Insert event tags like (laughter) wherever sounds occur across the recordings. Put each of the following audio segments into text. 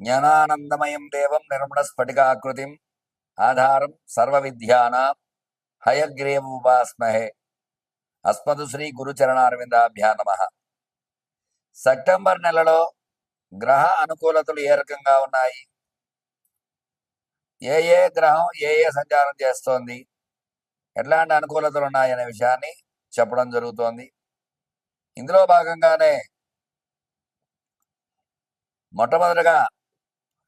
జ్ఞానానందమయం దేవం నిర్మణ స్ఫటికాకృతిం ఆధారం సర్వ విద్యానాం హయగ్రీవముపాస్మహే అస్మదు శ్రీ గురుచరణారవిందాభ్యా నమ. సెప్టెంబర్ నెలలో గ్రహ అనుకూలతలు ఏ రకంగా ఉన్నాయి? ఏ ఏ గ్రహం ఏ ఏ సంచారం చేస్తోంది? ఎట్లాంటి అనుకూలతలు ఉన్నాయనే విషయాన్ని చెప్పడం జరుగుతోంది. ఇందులో భాగంగానే మొట్టమొదటగా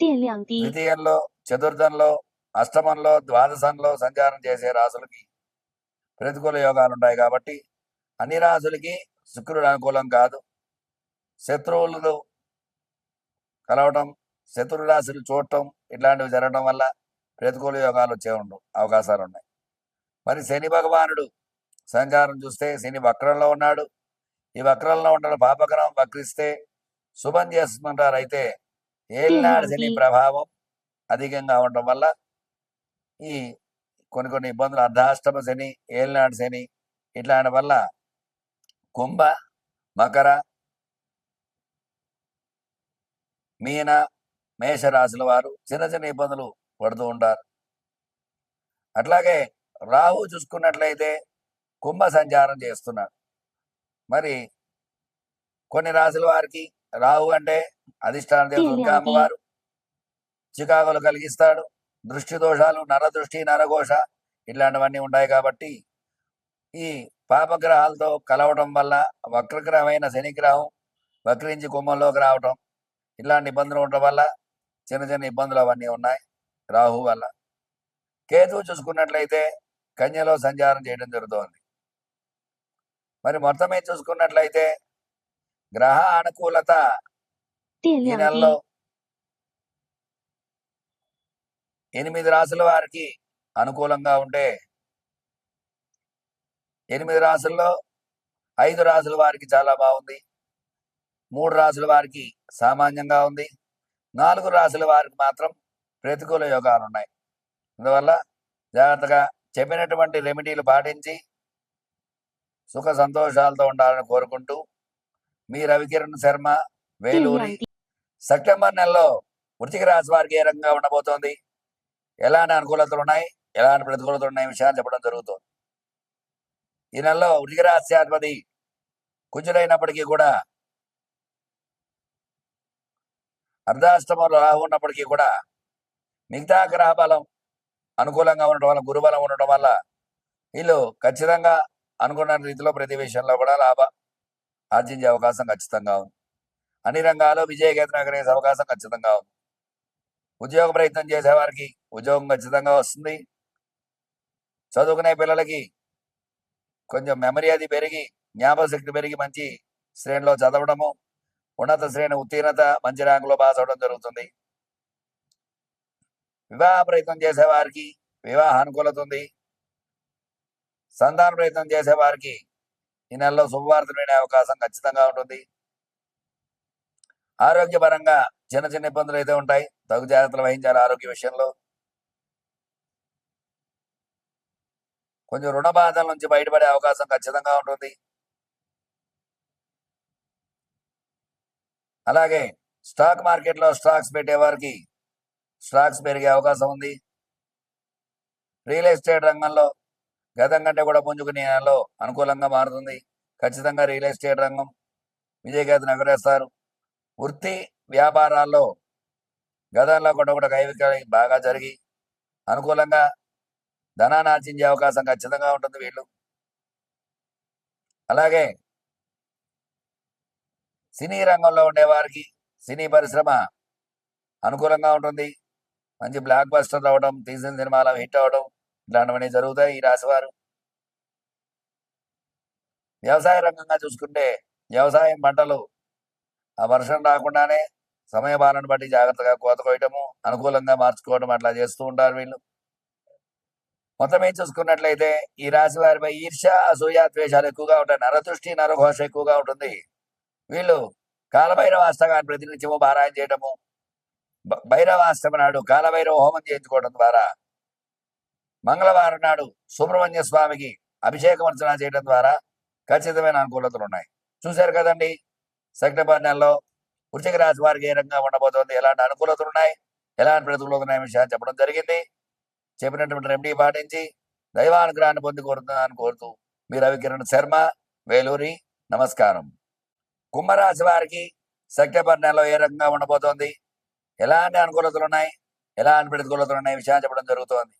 电量低， ద్వితీయంలో చతుర్థంలో అష్టమంలో ద్వాదశంలో సంచారం చేసే రాసులకి ప్రతికూల యోగాలు ఉంటాయి కాబట్టి అన్ని రాసులకి శుక్రుడు అనుకూలం కాదు శత్రువులు కలవటం శత్రు రాశులు చూడటం ఇట్లాంటివి జరగడం వల్ల ప్రతికూల యోగాలు వచ్చే ఉండు అవకాశాలు ఉన్నాయి మరి శని భగవానుడు సంచారం చూస్తే శని వక్రంలో ఉన్నాడు ఈ వక్రంలో ఉండడం పాపగ్రహం వక్రిస్తే శుభం చేస్తుంటారు అయితే ఏలినాడు (laughs) శని? ప్రభావం అధికంగా ఉండడం వల్ల ఈ కొన్ని కొన్ని ఇబ్బందులు అర్ధాష్టమ శని ఏలినాడు శని ఇట్లాంటి వల్ల కుంభ మకర మీన మేషరాశుల వారు చిన్న చిన్న ఇబ్బందులు పడుతూ ఉంటారు అట్లాగే రాహు చూసుకున్నట్లయితే కుంభ సంచారం చేస్తున్నాడు మరి కొన్ని రాశుల వారికి రాహు అంటే అధిష్టాన దేవత ఏంటి? అమ్మవారు చికాకులు కలిగిస్తాడు. దృష్టి దోషాలు నరదృష్టి నరఘోష ఇట్లాంటివన్నీ ఉంటాయి కాబట్టి ఈ పాపగ్రహాలతో కలవడం వల్ల వక్రగ్రహమైన శనిగ్రహం వక్రించి కుంభంలోకి రావటం ఇలాంటి ఇబ్బందులు ఉండడం వల్ల చిన్న చిన్న ఇబ్బందులు అవన్నీ ఉన్నాయి రాహు వల్ల. కేతువు చూసుకున్నట్లయితే కన్యలో సంచారం చేయడం జరుగుతోంది. మరి మొత్తం మీద చూసుకున్నట్లయితే గ్రహ అనుకూలత 电 ఈ నెలలో ఎనిమిది రాసుల వారికి అనుకూలంగా ఉంటే ఎనిమిది రాసుల్లో ఐదు రాసుల వారికి చాలా బాగుంది. మూడు రాసుల వారికి సామాన్యంగా ఉంది. నాలుగు రాసుల వారికి మాత్రం ప్రతికూల యోగాలు ఉన్నాయి అందువల్ల జాగ్రత్తగా చెప్పినటువంటి రెమెడీలు పాటించి సుఖ సంతోషాలతో ఉండాలని కోరుకుంటూ మీ రవికిరణ్ శర్మ వేలూరి సెప్టెంబర్ నెలలో వృత్తిక రాశి వారికి ఏ రంగంగా ఉండబోతోంది? ఎలాంటి అనుకూలతలు ఉన్నాయి? ఎలాంటి ప్రతికూలతలు ఉన్నాయి? విషయాన్ని చెప్పడం జరుగుతుంది. ఈ నెలలో వృషిక రాశ్యాధిపతి కుజుడైనప్పటికీ కూడా అర్ధాష్టమంలో రాహు ఉన్నప్పటికీ కూడా మిగతా గ్రహ బలం అనుకూలంగా ఉండటం వల్ల గురుబలం ఉండటం వల్ల వీళ్ళు ఖచ్చితంగా అనుకున్న రీతిలో ప్రతి విషయంలో కూడా లాభం ఆర్జించే అవకాశం ఖచ్చితంగా ఉంది. అన్ని రంగాల్లో విజయకేతనం ఎగరేసే అవకాశం ఖచ్చితంగా ఉంది. ఉద్యోగ ప్రయత్నం చేసేవారికి ఉద్యోగం ఖచ్చితంగా వస్తుంది. చదువుకునే పిల్లలకి కొంచెం మెమరీ అది పెరిగి జ్ఞాపకశక్తి పెరిగి మంచి శ్రేణిలో చదవడము ఉన్నత శ్రేణి ఉత్తీర్ణత మంచి ర్యాంకులో పాస్ అవడం జరుగుతుంది. వివాహ ప్రయత్నం చేసేవారికి వివాహ అనుకూలత ఉంది. సంతాన ప్రయత్నం చేసేవారికి ఈ నెలలో శుభవార్తలు వినే అవకాశం ఖచ్చితంగా ఉంటుంది. ఆరోగ్యపరంగా చిన్న చిన్న ఇబ్బందులు అయితే ఉంటాయి. తగు జాగ్రత్తలు వహించాలి ఆరోగ్య విషయంలో. కొంచెం రుణ బాధల నుంచి బయటపడే అవకాశం ఖచ్చితంగా ఉంటుంది. అలాగే స్టాక్ మార్కెట్లో స్టాక్స్ పెట్టే వారికి స్టాక్స్ పెరిగే అవకాశం ఉంది. రియల్ ఎస్టేట్ రంగంలో గతం కంటే కూడా పుంజుకునే నెలలో అనుకూలంగా మారుతుంది. ఖచ్చితంగా రియల్ ఎస్టేట్ రంగం విజయగాథను ఎగరేస్తారు వృత్తి వ్యాపారాల్లో గతంలో కూడా కూడా కైవికాలు బాగా జరిగి అనుకూలంగా ధనాన్ని ఆర్జించే అవకాశం ఖచ్చితంగా ఉంటుంది వీళ్ళు. అలాగే సినీ రంగంలో ఉండే వారికి సినీ పరిశ్రమ అనుకూలంగా ఉంటుంది. మంచి బ్లాక్ బస్టర్ అవ్వడం తీసిన సినిమాలు హిట్ అవ్వడం ఇలాంటివన్నీ జరుగుతాయి ఈ రాశివారు వ్యవసాయ రంగంగా చూసుకుంటే వ్యవసాయం పంటలు ఆ వర్షం రాకుండానే సమయపాలన బట్టి జాగ్రత్తగా కోత కోయటము అనుకూలంగా మార్చుకోవడం అట్లా చేస్తూ ఉంటారు వీళ్ళు. మొత్తం ఏం చూసుకున్నట్లయితే ఈ రాశి వారిపై ఈర్ష్య అసూయ ద్వేషాలు ఎక్కువగా ఉంటాయి. నరదృష్టి నరఘోష ఎక్కువగా ఉంటుంది. వీళ్ళు కాలభైరవ అష్టకాన్ని ప్రతినిత్యము పారాయణ చేయటము భ- నాడు కాలభైరవ హోమం చేయించుకోవడం ద్వారా మంగళవారం నాడు సుబ్రహ్మణ్య స్వామికి అభిషేకం అర్చన చేయడం ద్వారా ఖచ్చితమైన అనుకూలతలు ఉన్నాయి. చూశారు కదండి? సెప్టెంబర్ నెలలో వృశ్చిక రాశి వారికి ఏ రకంగా ఉండబోతోంది? ఎలాంటి అనుకూలతలు ఉన్నాయి? ఎలాంటి ప్రతికూలతలు ఉన్నాయి విషయాన్ని చెప్పడం జరిగింది. చెప్పినటువంటి రెమెడీ పాటించి దైవానుగ్రహాన్ని పొంది కోరుతున్నాను కోరుతూ మీ రవికిరణ్ శర్మ వేలూరి నమస్కారం. కుంభరాశి వారికి సెప్టెంబర్ నెలలో ఏ రకంగా ఉండబోతోంది? ఎలాంటి అనుకూలతలు ఉన్నాయి? ఎలాంటి ప్రతికూలతలు ఉన్నాయి? విషయాన్ని చెప్పడం జరుగుతోంది.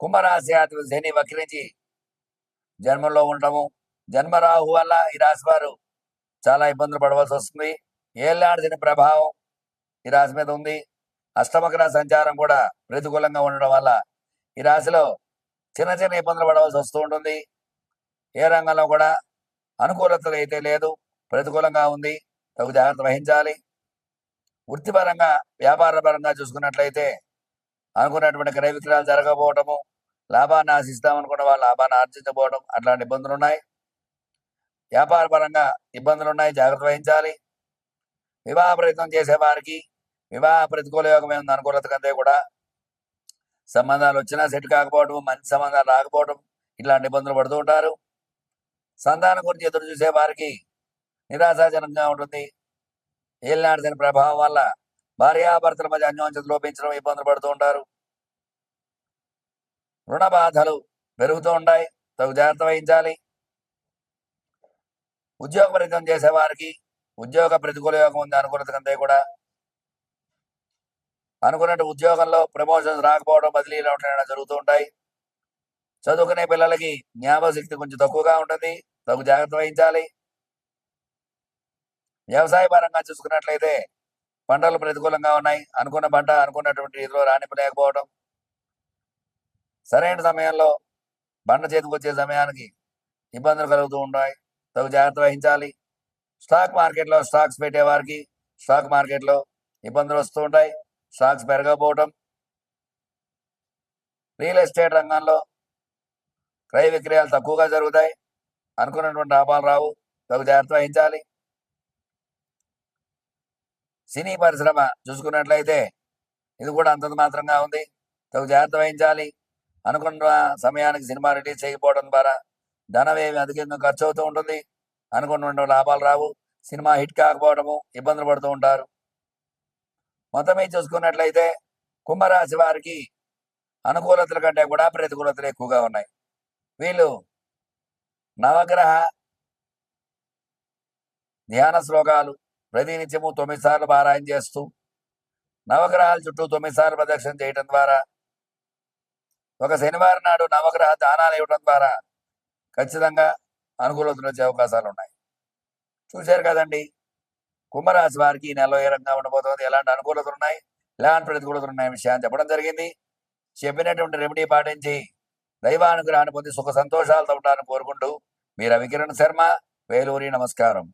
కుంభరాశి అధిపతి శని వక్రించి జన్మలో ఉండటము జన్మరాహు వల్ల ఈ రాశి వారు చాలా ఇబ్బందులు పడవలసి వస్తుంది. ఏళ్ళాడిన ప్రభావం ఈ రాశి మీద ఉంది. అష్టమగ్రహ సంచారం కూడా ప్రతికూలంగా ఉండడం వల్ల ఈ రాశిలో చిన్న చిన్న ఇబ్బందులు పడవలసి వస్తూ ఉంటుంది. ఏ రంగంలో కూడా అనుకూలత అయితే లేదు. ప్రతికూలంగా ఉంది. తగు జాగ్రత్త వహించాలి. వృత్తిపరంగా వ్యాపార పరంగా చూసుకున్నట్లయితే అనుకున్నటువంటి క్రయ విక్రయాలు జరగకపోవటము లాభాన్ని ఆశిస్తామనుకున్న వాళ్ళు లాభాన్ని ఆర్జించబోవడం అట్లాంటి ఇబ్బందులు ఉన్నాయి. వ్యాపార పరంగా ఇబ్బందులు ఉన్నాయి జాగ్రత్త వహించాలి. వివాహ ప్రయత్నం చేసే వారికి వివాహ ప్రతికూల యోగం ఏముంది? అనుకూలత కంటే కూడా సంబంధాలు వచ్చినా సెట్ కాకపోవడం మంచి సంబంధాలు రాకపోవడం ఇట్లాంటి ఇబ్బందులు పడుతూ ఉంటారు. సంతానం గురించి ఎదురు చూసే వారికి నిరాశాజనకంగా ఉంటుంది. ఏలినాటి ప్రభావం వల్ల భార్యాభర్తల మధ్య అన్యోన్యత లోపించడం ఇబ్బందులు పడుతూ ఉంటారు. రుణ బాధలు పెరుగుతూ ఉంటాయి. తగు జాగ్రత్త వహించాలి. ఉద్యోగ ప్రయత్నం చేసే వారికి ఉద్యోగ ప్రతికూల యోగం ఉంది అనుకున్నది కంటే కూడా. అనుకున్నట్టు ఉద్యోగంలో ప్రమోషన్స్ రాకపోవడం బదిలీలు అవటం జరుగుతూ ఉంటాయి. చదువుకునే పిల్లలకి జ్ఞాపకశక్తి కొంచెం తక్కువగా ఉంటుంది. తగు జాగ్రత్త వహించాలి. వ్యవసాయ పరంగా చూసుకున్నట్లయితే పంటలు ప్రతికూలంగా ఉన్నాయి. అనుకున్న పంట అనుకున్నటువంటి రీతిలో రాణింపలేకపోవడం. సరైన సమయంలో పంట చేతికి వచ్చే సమయానికి ఇబ్బందులు కలుగుతూ ఉంటాయి. తగు జాగ్రత్త వహించాలి. స్టాక్ మార్కెట్లో స్టాక్స్ పెట్టే వారికి స్టాక్ మార్కెట్లో ఇబ్బందులు వస్తూ ఉంటాయి. స్టాక్స్ పెరగకపోవడం రియల్ ఎస్టేట్ రంగంలో క్రయ విక్రయాలు తక్కువగా జరుగుతాయి. అనుకున్నటువంటి లాభాలు రావు. తగు జాగ్రత్త వహించాలి. సినీ పరిశ్రమ చూసుకున్నట్లయితే ఇది కూడా అంతంత మాత్రంగా ఉంది. తగు జాగ్రత్త వహించాలి. అనుకున్న సమయానికి సినిమా రిలీజ్ చేయకపోవడం ద్వారా ధనమేమి? అధికంగా ఖర్చు అవుతూ ఉంటుంది? అనుకున్న లాభాలు రావు. సినిమా హిట్ కాకపోవడము ఇబ్బందులు పడుతూ ఉంటారు. మొత్తమే చూసుకున్నట్లయితే కుంభరాశి వారికి అనుకూలతల కంటే కూడా ప్రతికూలతలు ఎక్కువగా ఉన్నాయి. వీళ్ళు నవగ్రహ ధ్యాన శ్లోకాలు ప్రతినిత్యము తొమ్మిది సార్లు పారాయణ చేస్తూ నవగ్రహాల చుట్టూ తొమ్మిది సార్లు ప్రదక్షిణ చేయటం ద్వారా ఒక శనివారం నాడు నవగ్రహ దానాలు ఇవ్వడం ద్వారా ఖచ్చితంగా అనుకూలతలు వచ్చే అవకాశాలు ఉన్నాయి. చూశారు కదండి కుంభరాశి వారికి ఈ నెలలో ఏ రంగా ఉండబోతోంది ఎలాంటి అనుకూలతలు ఉన్నాయి ఎలాంటి ప్రతికూలతలు ఉన్నాయి విషయాన్ని చెప్పడం జరిగింది. చెప్పినటువంటి రెమెడీ పాటించి దైవానుగ్రహాన్ని పొంది సుఖ సంతోషాలతో ఉండాలని కోరుకుంటూ మీ రవికిరణ్ శర్మ వేలూరి నమస్కారం.